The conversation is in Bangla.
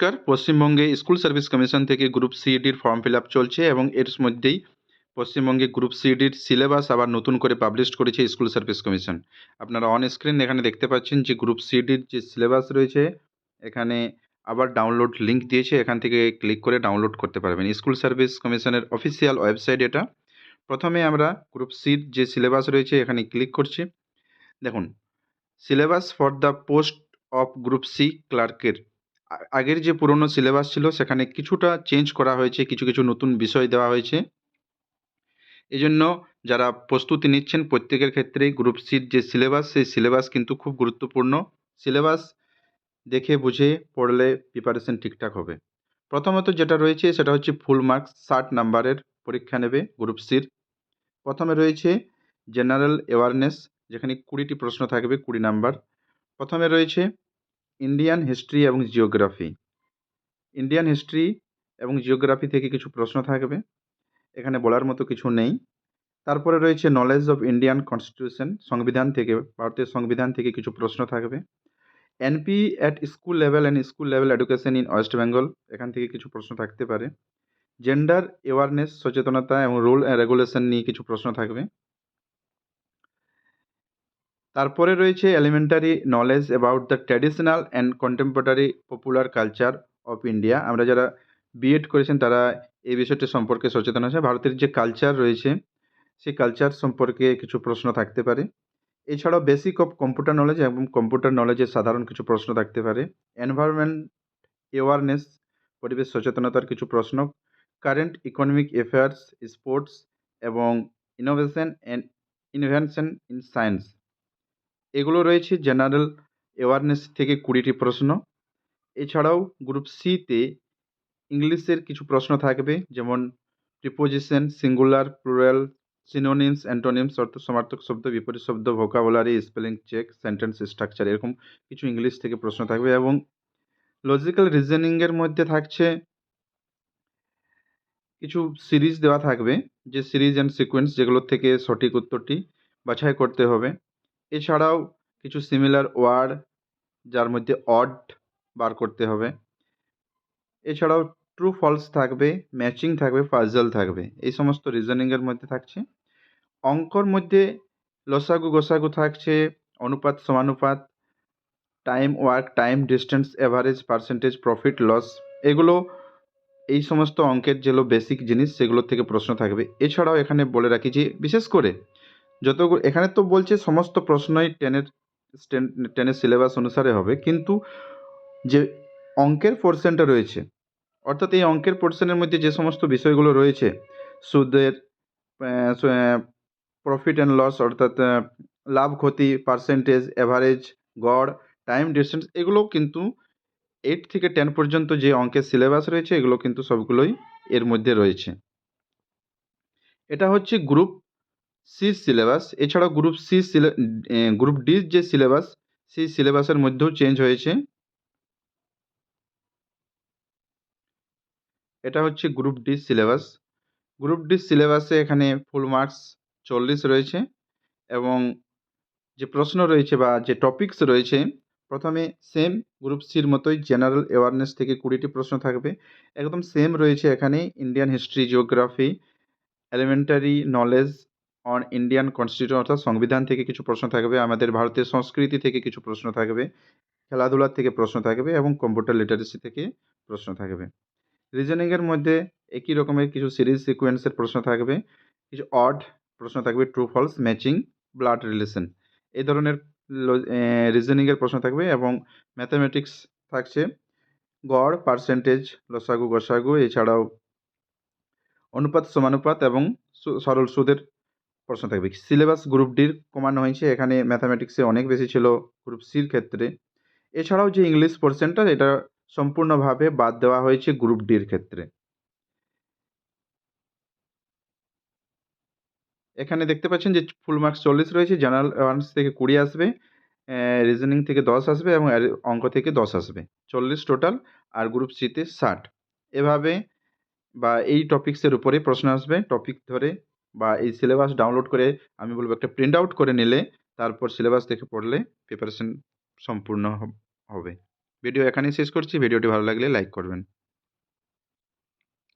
নমস্কার। পশ্চিমবঙ্গে স্কুল সার্ভিস কমিশন থেকে গ্রুপ সিইডির ফর্ম ফিল আপ চলছে এবং এর মধ্যেই পশ্চিমবঙ্গে গ্রুপ সিইডির সিলেবাস আবার নতুন করে পাবলিশ করেছে স্কুল সার্ভিস কমিশন। আপনারা অন স্ক্রিন এখানে দেখতে পাচ্ছেন যে গ্রুপ সিইডির যে সিলেবাস রয়েছে, এখানে আবার ডাউনলোড লিঙ্ক দিয়েছে, এখান থেকে ক্লিক করে ডাউনলোড করতে পারবেন। স্কুল সার্ভিস কমিশনের অফিসিয়াল ওয়েবসাইট এটা। প্রথমে আমরা গ্রুপ সির যে সিলেবাস রয়েছে এখানে ক্লিক করছি। দেখুন, syllabus for the post of group C ক্লার্কের আগের যে পুরনো সিলেবাস ছিল, সেখানে কিছুটা চেঞ্জ করা হয়েছে, কিছু কিছু নতুন বিষয় দেওয়া হয়েছে। এই জন্য যারা প্রস্তুতি নিচ্ছেন, প্রত্যেকের ক্ষেত্রেই গ্রুপ সির যে সিলেবাস সেই সিলেবাস কিন্তু খুব গুরুত্বপূর্ণ। সিলেবাস দেখে, বুঝে, পড়লে প্রিপারেশন ঠিকঠাক হবে। প্রথমত যেটা রয়েছে, সেটা হচ্ছে ফুল মার্কস ষাট নাম্বারের পরীক্ষা নেবে গ্রুপ সির প্রথমে রয়েছে জেনারেল অ্যাওয়ারনেস যেখানে কুড়িটি প্রশ্ন থাকবে, কুড়ি নাম্বার। প্রথমে রয়েছে ইন্ডিয়ান হিস্ট্রি এবং জিওগ্রাফি ইন্ডিয়ান হিস্ট্রি এবং জিওগ্রাফি থেকে কিছু প্রশ্ন থাকবে। এখানে বলার মতো কিছু নেই। তারপরে রয়েছে নলেজ অফ ইন্ডিয়ান কনস্টিটিউশন সংবিধান থেকে, ভারতের সংবিধান থেকে কিছু প্রশ্ন থাকবে। NP at school level and school level education in West Bengal এখান থেকে কিছু প্রশ্ন থাকতে পারে। জেন্ডার অ্যাওয়ারনেস সচেতনতা এবং রুল অ্যান্ড রেগুলেশন নিয়ে কিছু প্রশ্ন থাকবে। তারপরে রয়েছে elementary knowledge about the traditional and contemporary popular culture of India আমরা যারা বিএড করেছেন, তারা এই বিষয়টি সম্পর্কে সচেতন আছে ভারতের যে কালচার রয়েছে, সেই কালচার সম্পর্কে কিছু প্রশ্ন থাকতে পারে। এছাড়াও বেসিক অফ কম্পিউটার নলেজ এবং কম্পিউটার নলেজের সাধারণ কিছু প্রশ্ন থাকতে পারে। এনভায়রনমেন্ট অ্যাওয়ারনেস পরিবেশ সচেতনতার কিছু প্রশ্ন। কারেন্ট ইকোনমিক অ্যাফেয়ার্স স্পোর্টস এবং innovation and invention in science এগুলো রয়েছে জেনারেল অ্যাওয়ারনেস থেকে কুড়িটি প্রশ্ন। এছাড়াও গ্রুপ সিতে ইংলিশের কিছু প্রশ্ন থাকবে, যেমন preposition singular plural synonyms antonyms অর্থ সমার্থক শব্দ, বিপরীত শব্দ vocabulary spelling check sentence structure এরকম কিছু ইংলিশ থেকে প্রশ্ন থাকবে। এবং লজিক্যাল রিজনিংয়ের মধ্যে থাকছে কিছু সিরিজ দেওয়া থাকবে, যে সিরিজ অ্যান্ড সিকোয়েন্স যেগুলোর থেকে সঠিক উত্তরটি বাছাই করতে হবে। এছাড়াও কিছু সিমিলার ওয়ার্ড যার মধ্যে অড বার করতে হবে। এছাড়াও ট্রু ফলস থাকবে ম্যাচিং থাকবে পাজল থাকবে। এই সমস্ত রিজনিংয়ের মধ্যে থাকছে। অঙ্কর মধ্যে লসাগু, গোসাগু থাকছে, অনুপাত, সমানুপাত time work time distance average percentage profit loss এগুলো, এই সমস্ত অঙ্কের যেগুলো বেসিক জিনিস, সেগুলোর থেকে প্রশ্ন থাকবে। এছাড়াও এখানে বলে রাখি যে, বিশেষ করে যতগুলো, এখানে তো বলছে সমস্ত প্রশ্নই টেনের টেনের সিলেবাস অনুসারে হবে। কিন্তু যে অঙ্কের পোর্শনটা রয়েছে, অর্থাৎ এই অঙ্কের পোর্শনের মধ্যে যে সমস্ত বিষয়গুলো রয়েছে, সুদের প্রফিট অ্যান্ড লস অর্থাৎ লাভ, ক্ষতি পার্সেন্টেজ অ্যাভারেজ গড় টাইম ডিস্টেন্স এগুলো কিন্তু এইট থেকে টেন পর্যন্ত যে অঙ্কের সিলেবাস রয়েছে, এগুলো কিন্তু সবগুলোই এর মধ্যে রয়েছে। এটা হচ্ছে গ্রুপ সি সিলেবাস এছাড়াও গ্রুপ সি গ্রুপ ডির যে সিলেবাস সেই সিলেবাসের মধ্যেও চেঞ্জ হয়েছে। এটা হচ্ছে group D syllabus group D সিলেবাসে এখানে ফুল মার্কস চল্লিশ রয়েছে এবং যে প্রশ্ন রয়েছে বা যে টপিকস রয়েছে, প্রথমে সেম গ্রুপ সির মতোই জেনারেল অ্যাওয়ারনেস থেকে কুড়িটি প্রশ্ন থাকবে। একদম সেম রয়েছে এখানে Indian history geography elementary knowledge on Indian constitution অর্থাৎ সংবিধান থেকে কিছু প্রশ্ন থাকবে, আমাদের ভারতের সংস্কৃতি থেকে কিছু প্রশ্ন থাকবে খেলাধুলার থেকে প্রশ্ন থাকবে এবং কম্পিউটার লিটারেসি থেকে প্রশ্ন থাকবে। রিজনিংয়ের মধ্যে একই রকমের কিছু সিরিজ সিকোয়েন্সের প্রশ্ন থাকবে, কিছু অড প্রশ্ন থাকবে true false matching blood relation এই ধরনের রিজনিংয়ের প্রশ্ন থাকবে এবং ম্যাথামেটিক্স থাকছে। গড় পার্সেন্টেজ লসাগু, গসাগু, এছাড়াও অনুপাত, সমানুপাত এবং সরল সুদের প্রশ্ন থাকবে সিলেবাস গ্রুপ ডির কমানো হয়েছে, এখানে ম্যাথামেটিক্সে অনেক বেশি ছিল গ্রুপ সির ক্ষেত্রে। এছাড়াও যে ইংলিশ পোর্শনটা এটা সম্পূর্ণভাবে বাদ দেওয়া হয়েছে গ্রুপ ডির ক্ষেত্রে। এখানে দেখতে পাচ্ছেন যে ফুল মার্কস চল্লিশ রয়েছে জেনারেল অ্যাওয়ারনেস থেকে কুড়ি আসবে রিজনিং থেকে দশ আসবে এবং অঙ্ক থেকে দশ আসবে। চল্লিশ টোটাল আর গ্রুপ সিতে ষাট। এভাবে বা এই টপিক্সের উপরে প্রশ্ন আসবে। টপিক ধরে বা এই সিলেবাস ডাউনলোড করে আমি বলব একটা প্রিন্ট আউট করে নিলে তারপর সিলেবাস দেখে পড়লে প্রিপারেশন সম্পূর্ণ হবে ভিডিও এখানেই শেষ করছি। ভিডিওটি ভালো লাগলে লাইক করবেন।